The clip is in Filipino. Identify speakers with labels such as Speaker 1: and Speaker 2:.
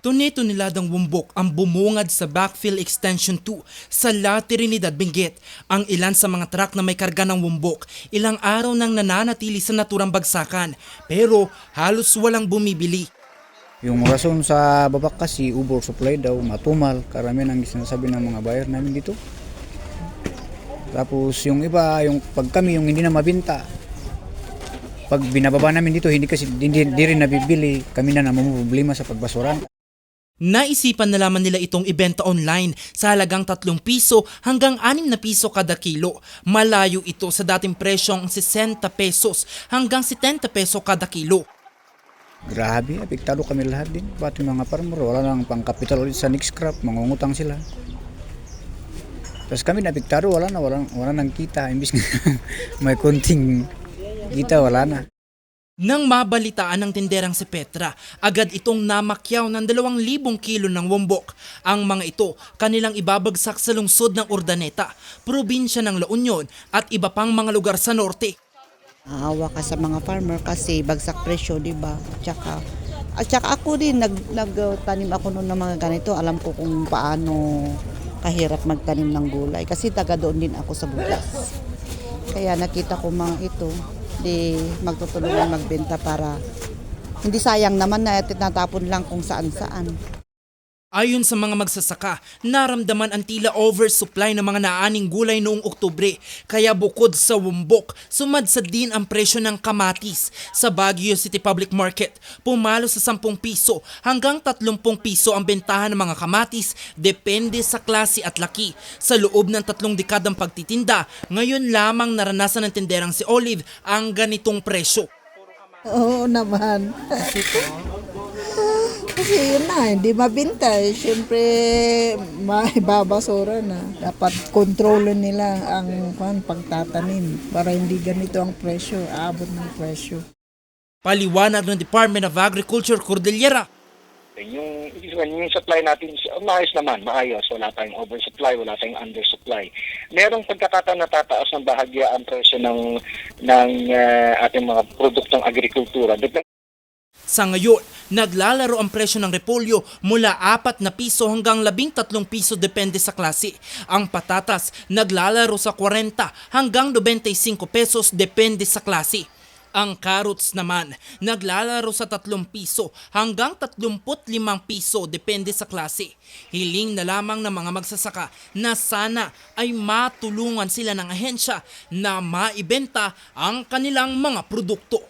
Speaker 1: Tuni-tuniladang wumbok ang bumungad sa Backfill Extension 2 sa La Trinidad, Benguet. Ang ilan sa mga truck na may karga ng wumbok, ilang araw nang nananatili sa naturang bagsakan. Pero halos walang bumibili.
Speaker 2: Yung rason sa babak kasi, ubor supply daw, matumal. Karamihan ang sinasabi ng mga buyer namin dito. Tapos yung iba, yung pag kami, yung hindi na mabinta, pag binababa namin dito, hindi kasi hindi, hindi rin nabibili, kami na namang problema sa pagbasuran.
Speaker 1: Naisipan na lamang nila itong ibenta online sa halagang 3 piso hanggang 6 na piso kada kilo. Malayo ito sa dating presyong 60 pesos hanggang 70 peso kada kilo.
Speaker 2: Grabe, apektado kami lahat din. Pati mga farmer, wala nang pangkapital ulit sa next crop, mangungutang sila. Tapos kami napiktado, wala na, wala, wala nang kita. Imbis may konting kita, wala na.
Speaker 1: Nang mabalitaan ng tinderang si Petra, agad itong namakyaw ng 2,000 kilo ng wombok. Ang mga ito kanilang ibabagsak sa lungsod ng Urdaneta, probinsya ng La Union at iba pang mga lugar sa norte.
Speaker 3: Aawa ka sa mga farmer kasi bagsak presyo, di ba? Tsaka, at tsaka ako din, nag, nagtanim ako noon ng mga ganito. Alam ko kung paano kahirap magtanim ng gulay. Kasi taga doon din ako sa bukas. Kaya nakita ko mga ito, di magtutulungan magbenta para hindi sayang naman na tinatapon lang kung saan-saan.
Speaker 1: Ayon sa mga magsasaka, naramdaman ang tila oversupply ng mga naaning gulay noong Oktubre. Kaya bukod sa wumbok, sumadsa din ang presyo ng kamatis. Sa Baguio City Public Market, pumalo sa 10 piso hanggang 30 piso ang bentahan ng mga kamatis depende sa klase at laki. Sa loob ng tatlong dekadang pagtitinda, ngayon lamang naranasan ng tinderang si Olive ang ganitong presyo.
Speaker 4: Oo naman. Kasi yun na, hindi mabinta. Eh. Siyempre, maibabasura na. Dapat kontrolin nila ang kwan, pagtatanim para hindi ganito ang presyo, aabot ng presyo.
Speaker 1: Paliwanag ng Department of Agriculture Cordillera,
Speaker 5: Yung, yung supply natin, maayos naman, maayos. Wala tayong oversupply, wala tayong undersupply. Merong pagkakataon na tataas ng bahagya ang presyo ng, ng ah, ating mga produktong agrikultura.
Speaker 1: Sa ngayon, naglalaro ang presyo ng repolyo mula 4 na piso hanggang 13 piso depende sa klase. Ang patatas naglalaro sa 40 hanggang 95 pesos depende sa klase. Ang carrots naman naglalaro sa 3 piso hanggang 35 piso depende sa klase. Hiling na lamang ng mga magsasaka na sana ay matulungan sila ng ahensya na maibenta ang kanilang mga produkto.